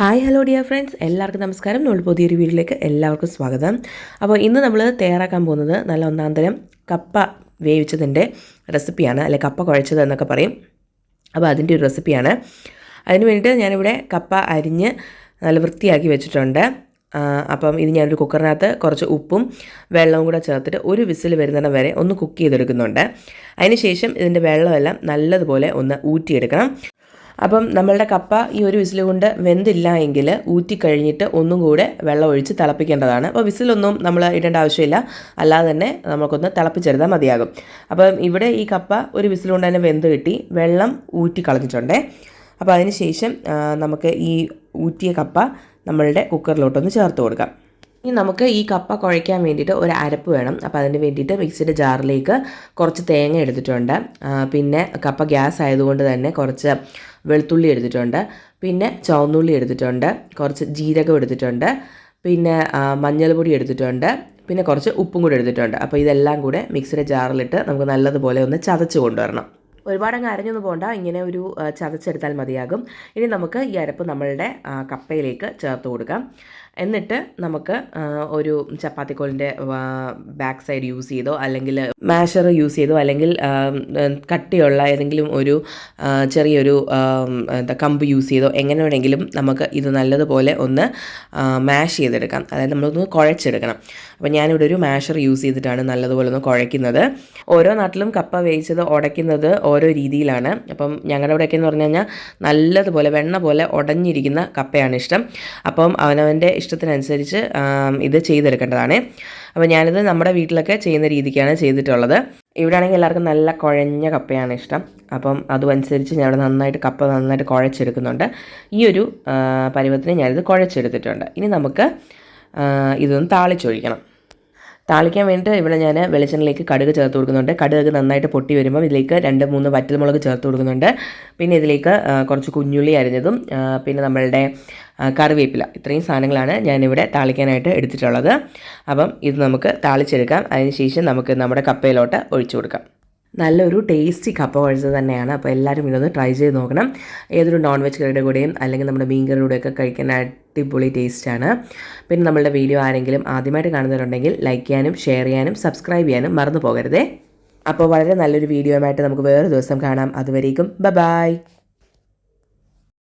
Hi hello dear friends എല്ലാവർക്കും നമസ്കാരം. നമ്മൾ പുതിയൊരു വീഡിയോയിലേക്ക് എല്ലാവർക്കും സ്വാഗതം. അപ്പോൾ ഇന്ന് നമ്മൾ തയ്യാറാക്കാൻ പോകുന്നത് നല്ല ഒന്നാം തരം കപ്പ വേവിച്ചതിന്റെ റെസിപ്പിയാണ് അല്ലെ കപ്പ കുഴച്ചത് എന്നൊക്കെ പറയും. അപ്പോൾ അതിന്റെ ഒരു റെസിപ്പിയാണ്. അതിന് വേണ്ടിയിട്ട് ഞാനിവിടെ കപ്പ അരിഞ്ഞ് നല്ല വൃത്തിയാക്കി വെച്ചിട്ടുണ്ട്. അപ്പം ഇത് ഞാനൊരു കുക്കറിനകത്ത് കുറച്ച് ഉപ്പും വെള്ളവും കൂടെ ചേർത്തിട്ട് ഒരു വിസിൽ വരുന്നിടം വരെ ഒന്ന് കുക്ക് ചെയ്തെടുക്കുന്നുണ്ട്. അതിന് ശേഷം ഇതിന്റെ വെള്ളമെല്ലാം നല്ലതുപോലെ ഒന്ന് ഊറ്റിയെടുക്കണം. അപ്പം നമ്മളുടെ കപ്പ ഈ ഒരു വിസിൽ കൊണ്ട് വെന്തില്ല എങ്കിൽ ഊറ്റിക്കഴിഞ്ഞിട്ട് ഒന്നും കൂടെ വെള്ളം ഒഴിച്ച് തിളപ്പിക്കേണ്ടതാണ്. അപ്പോൾ വിസിലൊന്നും നമ്മൾ ഇടേണ്ട ആവശ്യമില്ല. അല്ലാതെ തന്നെ നമുക്കൊന്ന് തിളപ്പിച്ചെടുത്താൽ മതിയാകും. അപ്പം ഇവിടെ ഈ കപ്പ ഒരു വിസിൽ കൊണ്ട് തന്നെ വെന്ത് കിട്ടി. വെള്ളം ഊറ്റി കളഞ്ഞിട്ടുണ്ടേ. അപ്പോൾ അതിന് ശേഷം നമുക്ക് ഈ ഊറ്റിയ കപ്പ നമ്മളുടെ കുക്കറിലോട്ടൊന്ന് ചേർത്ത് കൊടുക്കാം. ഇനി നമുക്ക് ഈ കപ്പ കുഴയ്ക്കാൻ വേണ്ടിയിട്ട് ഒരു അരപ്പ് വേണം. അപ്പോൾ അതിന് വേണ്ടിയിട്ട് മിക്സിയുടെ ജാറിലേക്ക് കുറച്ച് തേങ്ങ എടുത്തിട്ടുണ്ട്. പിന്നെ കപ്പ ഗ്യാസ് ആയതുകൊണ്ട് തന്നെ കുറച്ച് വെളുത്തുള്ളി എടുത്തിട്ടുണ്ട്. പിന്നെ ചുവന്നുള്ളി എടുത്തിട്ടുണ്ട്. കുറച്ച് ജീരകം എടുത്തിട്ടുണ്ട്. പിന്നെ മഞ്ഞൾപ്പൊടി എടുത്തിട്ടുണ്ട്. പിന്നെ കുറച്ച് ഉപ്പും കൂടി എടുത്തിട്ടുണ്ട്. അപ്പോൾ ഇതെല്ലാം കൂടെ മിക്സിയുടെ ജാറിലിട്ട് നമുക്ക് നല്ലതുപോലെ ഒന്ന് ചതച്ച് കൊണ്ടുവരണം. ഒരുപാട് അങ്ങ് അരഞ്ഞൊന്നും പോകണ്ട ഇങ്ങനെ ഒരു ചതച്ചെടുത്താൽ മതിയാകും. ഇനി നമുക്ക് ഈ അരപ്പ് നമ്മളുടെ കപ്പയിലേക്ക് ചേർത്ത് കൊടുക്കാം. എന്നിട്ട് നമുക്ക് ഒരു ചപ്പാത്തിക്കോലിന്റെ ബാക്ക് സൈഡ് യൂസ് ചെയ്തോ അല്ലെങ്കിൽ മാഷർ യൂസ് ചെയ്തോ? അല്ലെങ്കിൽ കട്ടിയുള്ള ഏതെങ്കിലും ഒരു ചെറിയൊരു എന്താ കമ്പ് യൂസ് ചെയ്തോ? എങ്ങനെ വേണമെങ്കിലും നമുക്ക് ഇത് നല്ലതുപോലെ ഒന്ന് മാഷ് ചെയ്തെടുക്കാം. അതായത് നമ്മളൊന്ന് കുഴച്ചെടുക്കണം. അപ്പോൾ ഞാനിവിടെ ഒരു മാഷർ യൂസ് ചെയ്തിട്ടാണ് നല്ലതുപോലെ ഒന്ന് കുഴയ്ക്കുന്നത്. ഓരോ നാട്ടിലും കപ്പ വേവിച്ചത് ഉടയ്ക്കുന്നത് ഓരോ രീതിയിലാണ്. അപ്പം ഞങ്ങളുടെ ഇവിടെയൊക്കെ എന്ന് പറഞ്ഞു കഴിഞ്ഞാൽ നല്ലതുപോലെ വെണ്ണ പോലെ ഉടഞ്ഞിരിക്കുന്ന കപ്പയാണ് ഇഷ്ടം. അപ്പം അവനവന്റെ ഇഷ്ടത്തിനനുസരിച്ച് ഇത് ചെയ്തെടുക്കേണ്ടതാണ്. അപ്പോൾ ഞാനിത് നമ്മുടെ വീട്ടിലൊക്കെ ചെയ്യുന്ന രീതിക്കാണ് ചെയ്തിട്ടുള്ളത്. ഇവിടെ ആണെങ്കിൽ എല്ലാവർക്കും നല്ല കുഴഞ്ഞ കപ്പയാണ് ഇഷ്ടം. അപ്പം അതുമനുസരിച്ച് ഞാൻ ഇവിടെ നന്നായിട്ട് കപ്പ നന്നായിട്ട് കുഴച്ചെടുക്കുന്നുണ്ട്. ഈ ഒരു പരുവത്തിന് ഞാനിത് കുഴച്ചെടുത്തിട്ടുണ്ട്. ഇനി നമുക്ക് ഇതൊന്ന് താളിച്ചൊഴിക്കണം. താളിക്കാൻ വേണ്ടിയിട്ട് ഇവിടെ ഞാൻ വെളിച്ചെണ്ണയിലേക്ക് കടുക് ചേർത്ത് കൊടുക്കുന്നുണ്ട്. കടുക് നന്നായിട്ട് പൊട്ടി വരുമ്പോൾ ഇതിലേക്ക് രണ്ട് മൂന്ന് വറ്റൽമുളക് ചേർത്ത് കൊടുക്കുന്നുണ്ട്. പിന്നെ ഇതിലേക്ക് കുറച്ച് കുഞ്ഞുള്ളി അരിഞ്ഞതും പിന്നെ നമ്മളുടെ കറിവേപ്പില. ഇത്രയും സാധനങ്ങളാണ് ഞാനിവിടെ താളിക്കാനായിട്ട് എടുത്തിട്ടുള്ളത്. അപ്പം ഇത് നമുക്ക് താളിച്ചെടുക്കാം. അതിനുശേഷം നമുക്ക് നമ്മുടെ കപ്പയിലോട്ട് ഒഴിച്ചു കൊടുക്കാം. നല്ലൊരു ടേസ്റ്റി കപ്പ കഴിച്ചത് തന്നെയാണ്. അപ്പോൾ എല്ലാവരും ഇതൊന്ന് ട്രൈ ചെയ്ത് നോക്കണം. ഏതൊരു നോൺ വെജ് കറിയുടെ കൂടെയും അല്ലെങ്കിൽ നമ്മുടെ മീൻ കറിയുടെ കൂടെയൊക്കെ കഴിക്കാൻ അടിപൊളി ടേസ്റ്റാണ് പിന്നെ നമ്മളുടെ വീഡിയോ ആരെങ്കിലും ആദ്യമായിട്ട് കാണുന്നവരുണ്ടെങ്കിൽ ലൈക്ക് ചെയ്യാനും ഷെയർ ചെയ്യാനും സബ്സ്ക്രൈബ് ചെയ്യാനും മറന്നു പോകരുതേ. അപ്പോൾ വളരെ നല്ലൊരു വീഡിയോയുമായിട്ട് നമുക്ക് വേറെ ദിവസം കാണാം. അതുവരേക്കും ബ ബായ്